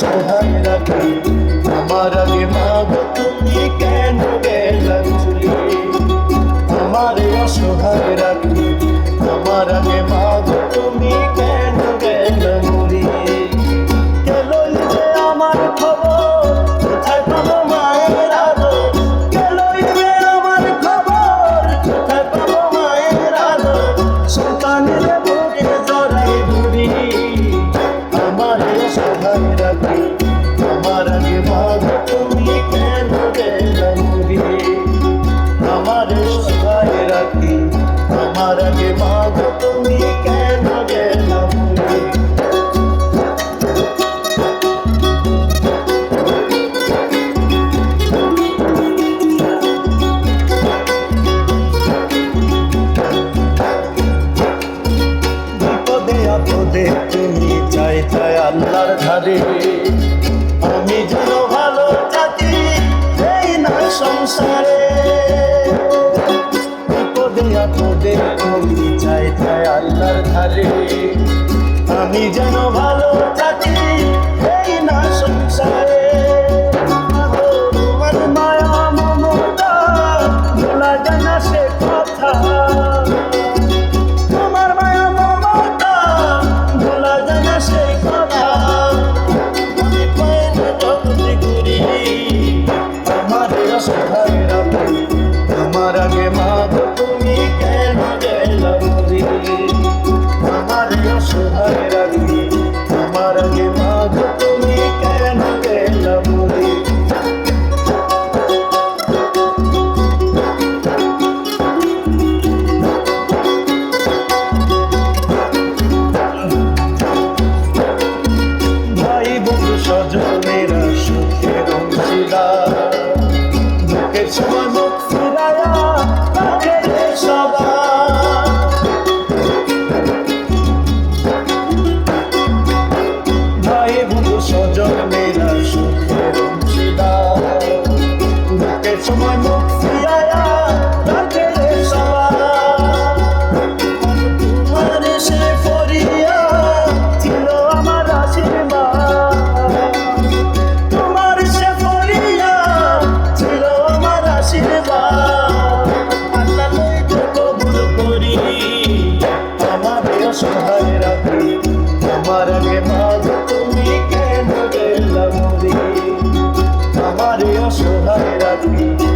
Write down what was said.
সহায় রাখি আমার আগে মা তুমি কেন গেলাম চলে আমার অসহায় রাখি, আমার আগে মা রে আমি যেন ভালো থাকি এই না সংসারে। বিপদে আপদে আমি চাই তাই আল্লাহর ধারে আমি যেন ভালো It's one. আমারে মাঝ তুমি কেন গেলাম আমারে অসহায় রাখি।